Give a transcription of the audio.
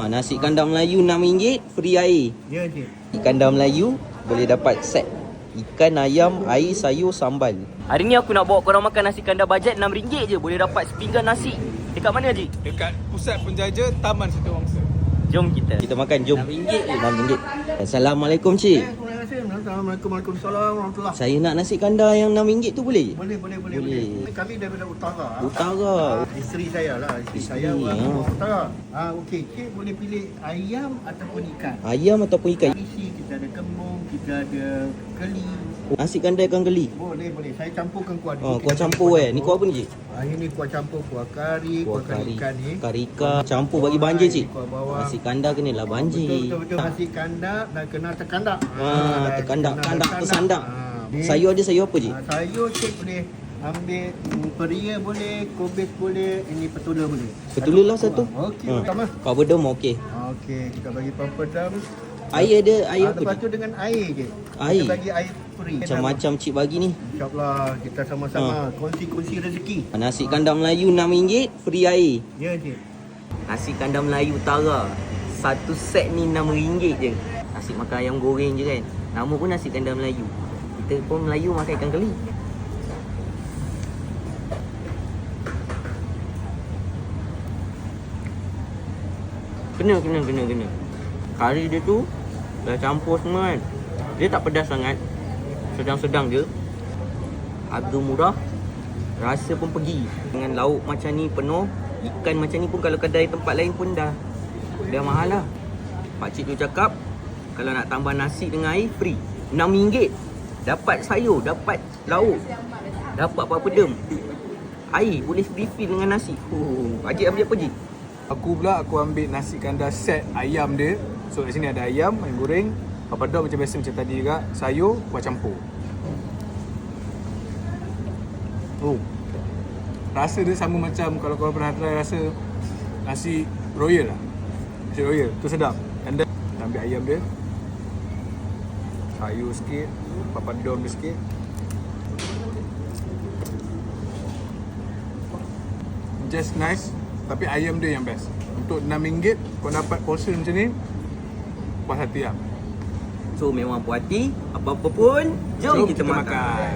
Ha, nasi kandar Melayu RM6 free air. Ya cik. Ikan kandar Melayu boleh dapat set ikan ayam, air, sayur, sambal. Hari ni aku nak bawa korang makan nasi kandar bajet RM6 je boleh dapat sepinggan nasi. Dekat mana Haji? Dekat pusat penjaja Taman Siti Wangsa. Jom kita. Kita makan jom. RM6 je. RM6. Assalamualaikum cik. Assalamualaikum warahmatullahi Saya nak nasi kandar yang RM6 tu boleh? Boleh, boleh, boleh, Boleh. boleh. Kami daripada utara. Utara. Ah, isteri saya lah. Isteri, Isteri, saya orang ah. utara. Ah, okey. Cik boleh pilih ayam ataupun ikan. Ayam ataupun ikan? Isi kita ada kembung, kita ada keli. Nasi kandar ikan geli. Boleh, boleh. Saya campurkan kuah. Oh, kuah ada campur eh. Ni kuah apa ni cik? Ah, ini kuah campur, kuah kari, kuah, kari ikan ni. Kari ikan. Campur bagi banjir cik. Kuah bawang. Nasi kandar kenalah banjir. Betul, betul, betul. Nasi kandak dan kena terkandak. Ah, dan terkandak, kena kandak, tersandak. Ah, ni- Sayur ada sayur apa cik? Ah, sayur cik boleh ambil peria boleh, kobis boleh, ini petula boleh. Petula lah satu. Okey, Ha. pertama. Kau okey. Okey, kita bagi papadam. Air ada air Ah, apa lepas tu dengan air je. Air? Kita bagi air free. Macam-macam cik bagi ni. InsyaAllah kita sama-sama Ah. kongsi-kongsi rezeki. Nasi kandar Melayu RM6 free air. Ya cik. Nasi kandar Melayu Utara. Satu set ni RM6 je. Nasi makan ayam goreng je kan. Nama pun nasi kandar Melayu. Kita pun Melayu makan ikan keli. Kena, kena, kena, kena. Kari dia tu dah campur semua kan. Dia tak pedas sangat. Sedang-sedang je. Harga murah. Rasa pun pergi. Dengan lauk macam ni penuh. Ikan macam ni pun kalau kedai tempat lain pun dah dah mahal lah. Pakcik tu cakap kalau nak tambah nasi dengan air free. RM6. Dapat sayur, dapat lauk. Dapat apa pedem. Air boleh refill dengan nasi. Oh, Pakcik ambil apa je? Aku pula aku ambil nasi kandar set ayam dia. So kat sini ada ayam, ayam goreng, papadok macam biasa macam tadi juga, sayur, kuah campur. Oh. Rasa dia sama macam kalau korang pernah try rasa nasi royal lah. Nasi royal, tu sedap. And then kita ambil ayam dia. Sayur sikit, papadom dia sikit. Just nice tapi ayam dia yang best. Untuk RM6 kau dapat portion macam ni puas hati lah. So memang puas hati Apa-apa pun Jom, kita, makan. makan.